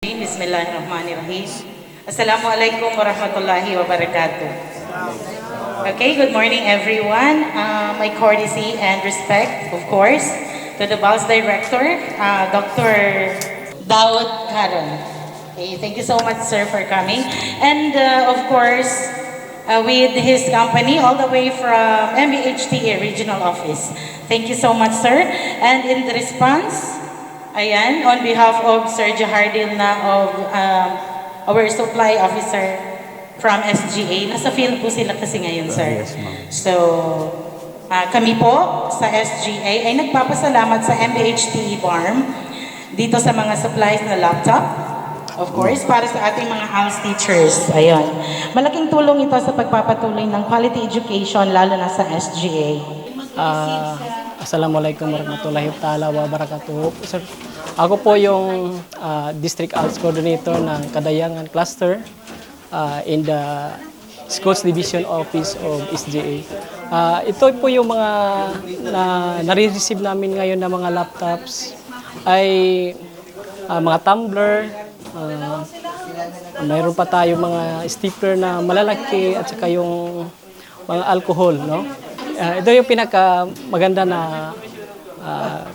Bismillahirrahmanirrahim. Assalamualaikum warahmatullahi wabarakatuh. Okay, good morning everyone. Uh, my courtesy and respect, of course, to the BALS Director, uh, Dr. Daud Karon. Okay, thank you so much, sir, for coming. And uh, of course, uh, with his company all the way from MBHTA Regional Office. Thank you so much, sir. And in the response, ayan, on behalf of Sir Jahardil na of um, our supply officer from SGA, nasa field po sila kasi ngayon, sir. Yes, ma'am. So, ah, kami po sa SGA ay nagpapasalamat sa MBHT Farm dito sa mga supplies na laptop, of course, para sa ating mga house teachers. Ayun. Malaking tulong ito sa pagpapatuloy ng quality education, lalo na sa SGA. Ah, Assalamualaikum warahmatullahi taala wabarakatuh. Sir, ako po yung ah, District Arts Coordinator ng Kadayangan Cluster ah, in the Schools Division Office of SGA. Ah, ito po yung mga na nare-receive namin ngayon na mga laptops ay ah, mga tumbler, ah, mayroon pa tayo mga stapler na malalaki at saka yung mga alcohol, no? Ah, ito yung pinaka maganda na ah,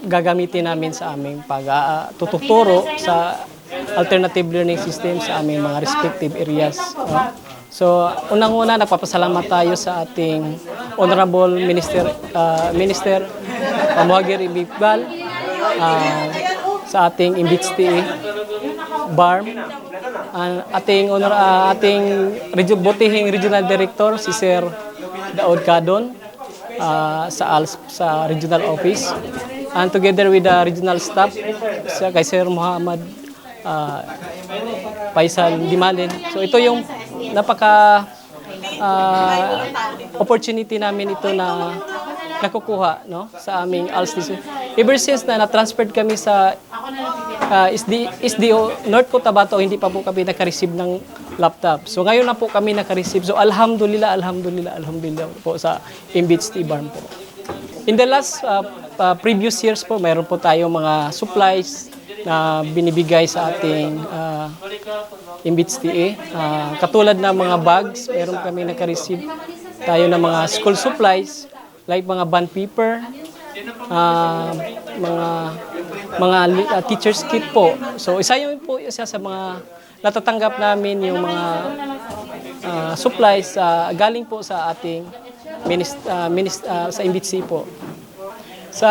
gagamitin namin sa aming pag-tuturo sa alternative learning system sa aming mga respective areas. no? So, unang-una, nagpapasalamat tayo sa ating Honorable Minister, ah, Minister Pamuhagir Ibibal, ah, sa ating IMBITSTA, BARM, ang ating honor ah, ating butihing regional director si Sir Daud Kadon ah, sa ALS sa regional office and together with the regional staff sa kay Sir Muhammad ah, Faisal Dimalin. So ito yung napaka ah, opportunity namin ito na nakukuha no sa aming ALS. Ever since na na-transferred kami sa uh, SD, SDO North Cotabato, hindi pa po kami naka-receive ng laptop. So ngayon na po kami naka-receive. So alhamdulillah, alhamdulillah, alhamdulillah po sa Imbits T-Barn po. In the last uh, uh, previous years po, mayroon po tayong mga supplies na binibigay sa ating uh, Imbits TA. Uh, katulad ng mga bags, mayroon kami naka-receive tayo ng mga school supplies like mga band paper, ah, mga mga ah, teacher's kit po. So isa yun po isa sa mga natatanggap namin yung mga ah, supplies ah, galing po sa ating minist, ah, minist, ah, sa MBC po. Sa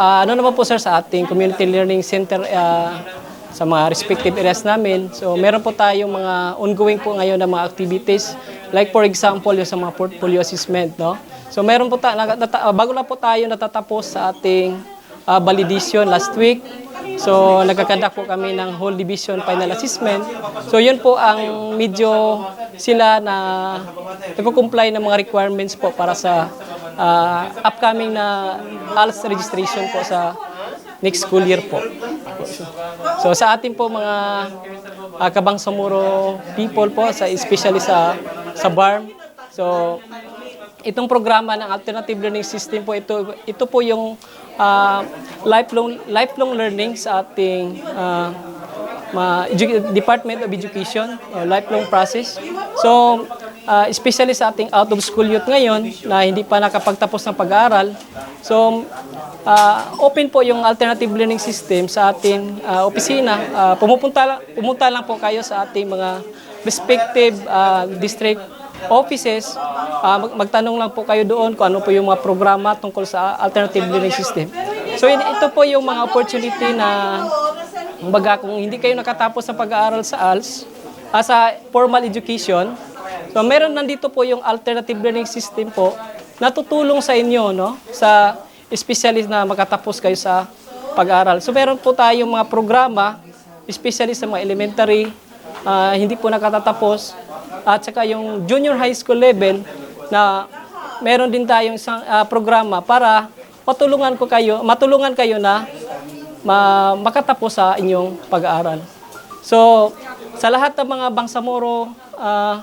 ah, ano naman po sir sa ating community learning center ah, sa mga respective areas namin. So meron po tayong mga ongoing po ngayon na mga activities like for example yung sa mga portfolio assessment, no? So meron po ta nag- nata- bago lang po tayo natatapos sa ating ah, validation last week. So nagkakandak po kami ng whole division final assessment. So yun po ang medyo sila na nagko-comply ng mga requirements po para sa ah, upcoming na ALS registration po sa next school year po. So sa ating po mga uh, Kabangsamoro people po, sa especially sa sa BARM. So itong programa ng alternative learning system po ito ito po yung ah, lifelong lifelong learning sa ating ah, ma- Department of Education, uh, lifelong process. So, uh, especially sa ating out of school youth ngayon na hindi pa nakapagtapos ng pag-aaral. So, uh, open po yung alternative learning system sa ating uh, opisina. Uh, pumupunta pumunta lang po kayo sa ating mga respective uh, district offices. Uh, mag- magtanong lang po kayo doon kung ano po yung mga programa tungkol sa alternative learning system. So, ito po yung mga opportunity na Kumbaga, kung hindi kayo nakatapos ng pag-aaral sa ALS, ah, sa formal education, so meron nandito po yung alternative learning system po na tutulong sa inyo, no? Sa specialist na makatapos kayo sa pag-aaral. So meron po tayong mga programa, especially sa mga elementary, ah, hindi po nakatatapos, at saka yung junior high school level na meron din tayong isang ah, programa para matulungan ko kayo, matulungan kayo na ma- makatapos sa inyong pag-aaral. So, sa lahat ng mga Bangsamoro ah,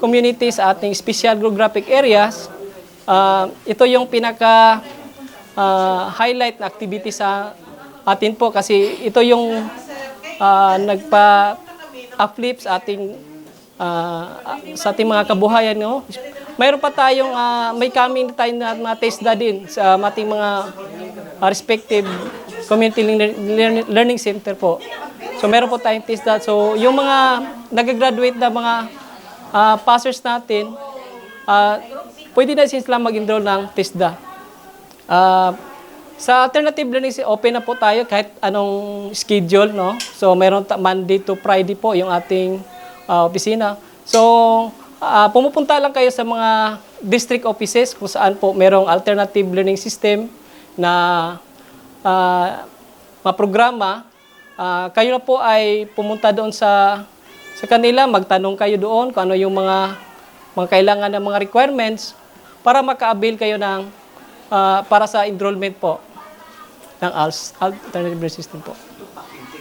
community sa ating special geographic areas, ah, ito yung pinaka ah, highlight na activity sa atin po kasi ito yung ah, nagpa-uplift sa ating ah, sa ating mga kabuhayan no. Mayroon pa tayong ah, may coming tayo na na din sa ating mga ah, respective community learn- learn- learning center po. So meron po tayong that. So yung mga nag-graduate na mga ah, passers natin, ah, pwede na sila mag-enroll ng TESDA. Ah, sa alternative learning, open na po tayo kahit anong schedule, no? So, meron ta- Monday to Friday po yung ating ah, opisina. So, ah, pumupunta lang kayo sa mga district offices kung saan po merong alternative learning system na ah, mga programa. Ah, kayo na po ay pumunta doon sa sa kanila, magtanong kayo doon kung ano yung mga mga kailangan ng mga requirements para maka-avail kayo ng ah, para sa enrollment po ng ALS, Alternative Learning System po.